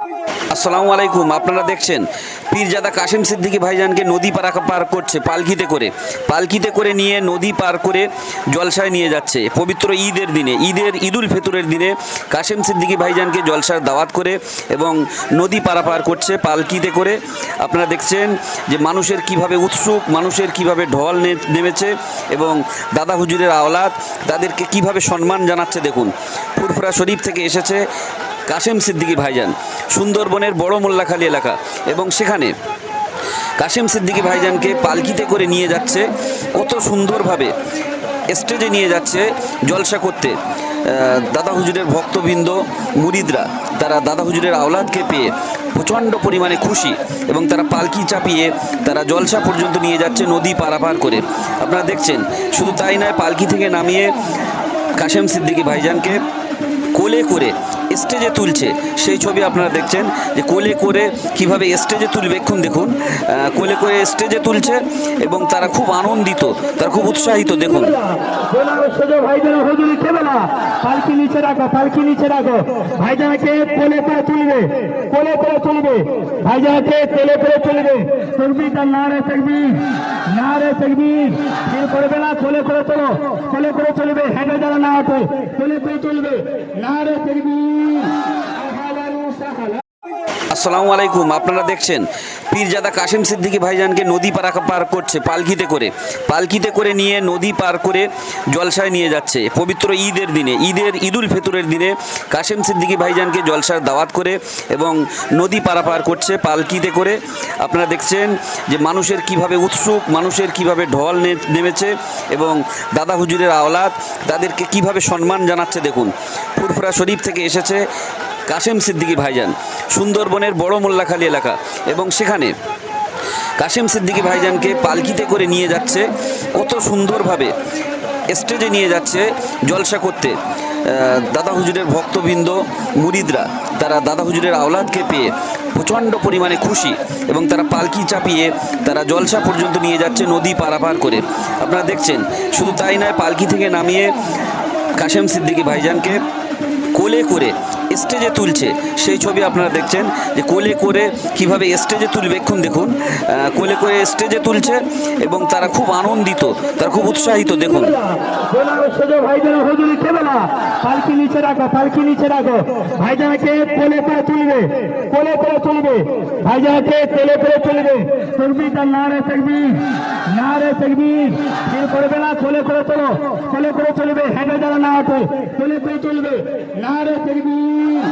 আসসালামু আলাইকুম আপনারা দেখছেন পীরজাদা কাশেম সিদ্দিকী ভাইজানকে নদী পার পার করছে পালকিতে করে। পালকিতে করে নিয়ে নদী পার করে জলসায় নিয়ে যাচ্ছে। পবিত্র ঈদের দিনে, ঈদের ঈদুল ফিতরের দিনে কাশেম সিদ্দিকী ভাইজানকে জলসার দাওয়াত করে এবং নদী পারাপার করছে পালকিতে করে। আপনারা দেখছেন যে মানুষের কীভাবে উৎসুক, মানুষের কীভাবে ঢল নেমেছে এবং দাদা হুজুরের আওলাদ তাদেরকে কীভাবে সম্মান জানাচ্ছে দেখুন। ফুরফুরা শরীফ থেকে এসেছে কাশেম সিদ্দিকী ভাইজান, সুন্দরবনের বড় মোল্লাখালী এলাকা। এবং সেখানে কাশেম সিদ্দিকী ভাইজানকে পালকিতে করে নিয়ে যাচ্ছে, কত সুন্দরভাবে স্টেজে নিয়ে যাচ্ছে জলসা করতে। দাদা হুজুরের ভক্তবৃন্দ, মুরিদরা, তারা দাদা হুজুরের আওলাদকে পেয়ে প্রচণ্ড পরিমাণে খুশি এবং তারা পালকি চাপিয়ে তারা জলসা পর্যন্ত নিয়ে যাচ্ছে নদী পারাপার করে। আপনারা দেখছেন, শুধু তাই নয়, পালকি থেকে নামিয়ে কাশেম সিদ্দিকী ভাইজানকে কোলে করে স্টেজে তুলছে। সেই ছবি আপনারা দেখছেন যে কোলে করে কীভাবে স্টেজে তুলবে এক্ষুন দেখুন কোলে করে স্টেজে তুলছে এবং তারা খুব আনন্দিত, তারা খুব উৎসাহিত, দেখুন। পালকি নিচে রাখো, পালকি নিচে রাখো। ভাইজানকে কোলে করে তুলবে, কোলে করে তুলবে। ভাইজানকে কোলে করে তুলবে। তকবির, তার নারে তকবির নারে তকবীর ফির করবে না, কোলে করে চলো কোলে করে চলবে, হেঁটে যারা না আছে কোলে করে চলবে। নারে রে সাহলান আসসালামু আলাইকুম, আপনারা দেখছেন পীরজাদা কাশেম সিদ্দিকি ভাইজানকে নদী পার পার করছে পালকিতে করে। পালকিতে করে নিয়ে নদী পার করে জলসায় নিয়ে যাচ্ছে। পবিত্র ঈদের দিনে, ঈদের ঈদুল ফিতরের দিনে কাশেম সিদ্দিকি ভাইজানকে জলসার দাওয়াত করে এবং নদী পারাপার করছে পালকিতে করে। আপনারা দেখছেন যে মানুষের কীভাবে উৎসুক, মানুষের কীভাবে ঢল নেমেছে এবং দাদা হুজুরের আওলাদ তাদেরকে কীভাবে সম্মান জানাচ্ছে দেখুন। ফুরফুরা শরীফ থেকে এসেছে কাশেম সিদ্দিকী ভাইজান, সুন্দরবনের বড় মোল্লাখালী এলাকা। এবং সেখানে কাশেম সিদ্দিকী ভাইজানকে পালকিতে করে নিয়ে যাচ্ছে, কত সুন্দরভাবে স্টেজে নিয়ে যাচ্ছে জলসা করতে। দাদা হুজুরের ভক্তবৃন্দ, মুরিদরা, তারা দাদা হুজুরের আওলাদকে পেয়ে প্রচণ্ড পরিমাণে খুশি এবং তারা পালকি চাপিয়ে তারা জলসা পর্যন্ত নিয়ে যাচ্ছে নদী পারাপার করে। আপনারা দেখছেন, শুধু তাই নয়, পালকি থেকে নামিয়ে কাশেম সিদ্দিকী ভাইজানকে কোলে করে স্টেজে তুলছে। সেই ছবি আপনারা দেখছেন যে কোলে করে কীভাবে স্টেজে তুলবে এক্ষুন দেখুন কোলে করে স্টেজে তুলছে এবং তারা খুব আনন্দিত, তারা খুব উৎসাহিত, দেখুন। পালকি নিচে রাখো কোলে করে তুলবে, কোলে করে তুলবে। ভাইজানকে কোলে না রে তেকবীর ফিল করবে না কোলে করে তোলো কোলে করে চলবে, হেঁটে যারা না ওঠে কোলে করে চলবে। না রে তেকবীর